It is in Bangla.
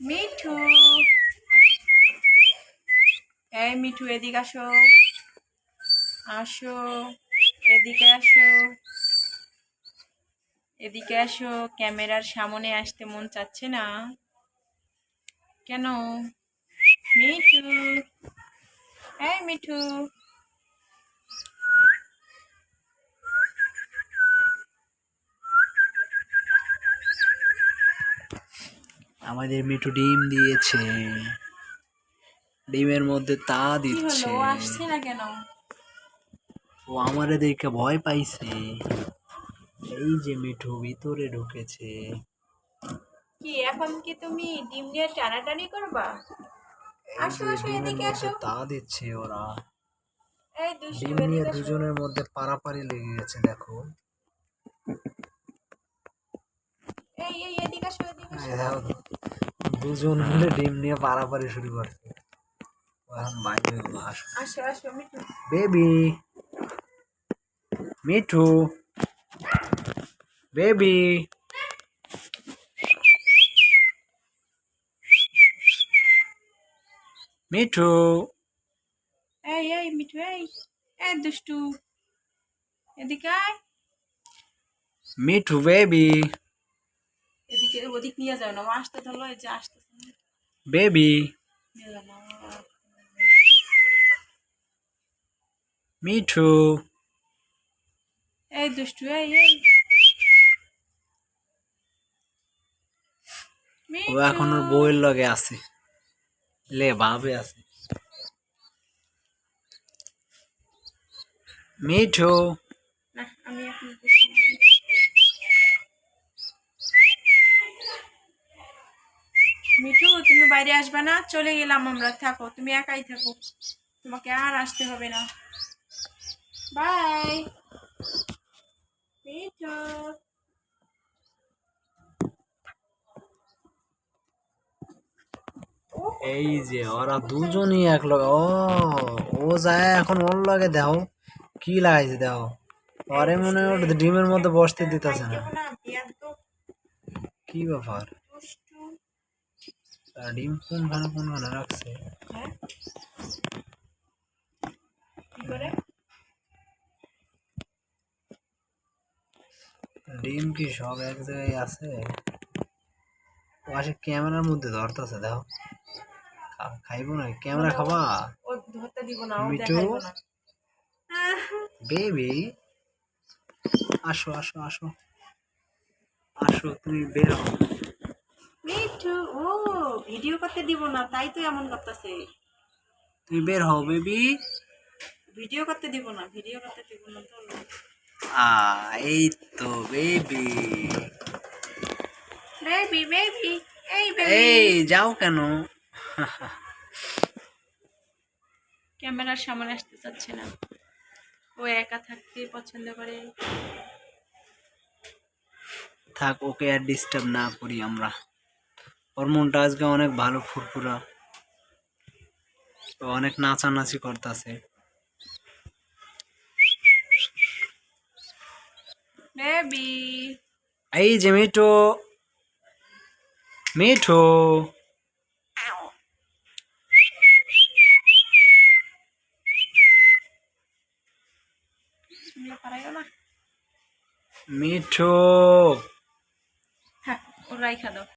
মিঠু এই মিঠু এদিকে আসো আসো এদিকে আসো এদিকে আসো ক্যামেরার সামনে আসতে মন চাচ্ছে না। কেন? মিঠু এই মিঠু আমাদের মিঠু ডিম দিয়েছে। ডিমের মধ্যে তা দিচ্ছে। আসছে না কেন? ও আমারে দেখে ভয় পাইছে। এই যে মিঠু ভিতরে ঢুকেছে। কি এখন কি তুমি ডিম নিয়ে টানাটানি করবা? আসো, আসো, এদিকে আসো। তা দিচ্ছে ওরা। এই ডিম নিয়ে দুজনের মধ্যে পারাপারি লেগে গেছে দেখো। এই এই এদিকে আসো এদিকে আসো। দুজন মিলে ডিম নিয়ে পারাপারি শুরু করছে। এখন বাইরে আসো আসো বেবি। মিঠু। বেবি। মিঠু। এই এই মিঠু এই। এই দুষ্টু। এদিকে মিঠু বেবি। ওদিক নিয়ে না। ও আসতে ধরলো এই যে আসতে বেবি। মিঠু। এই দুষ্টু এই ও এখন ওর বউয়ের লগে আছে। লে ভাবে আছে। মিঠু। না আমি এখন বসি না। মিঠু তুমি বাইরে আসবে না? চলে গেলাম আমরা। থাকো তুমি একাই থাকো। তোমাকে আর আসতে হবে না। বাই মিঠু। এই যে ওরা দুজনই এক লগে ও ও যায় এখন ওর লগে দাও কি লাগাইছে দাও আরে মনে হয় ডিমের মধ্যে বসতে দিতেছে না। কি ব্যাপার? তার ডিম কোনখানে কোনখানে রাখছে হ্যাঁ? কি করে? ডিম কি সব এক জায়গায় আছে? ও আসে ক্যামেরার মধ্যে ধরতেছে দাও খা- খাইবো না ক্যামেরা খাবা? Ah, baby? আসো আসো আসো। আসো তুমি বের হও। মিঠু ও ভিডিও করতে দিব না তাই তো এমন করতেছে। তুমি বের হও বেবি ভিডিও করতে দিব না ভিডিও করতে দিব না তো। আ এই তো বেবি বেবি বেবি এই এই যাও কেন? ক্যামেরার সামনে আসতে চাচ্ছে না। ও একা থাকতে পছন্দ করে। থাক ওকে আর ডিস্টার্ব না করি আমরা। ওর মনটা আজকে অনেক ভালো ফুরফুরা। অনেক নাচানাচি করতেছে। বেবি এই যে মিঠু। মিঠু। মিঠু। থাক ও রাইখা দাও।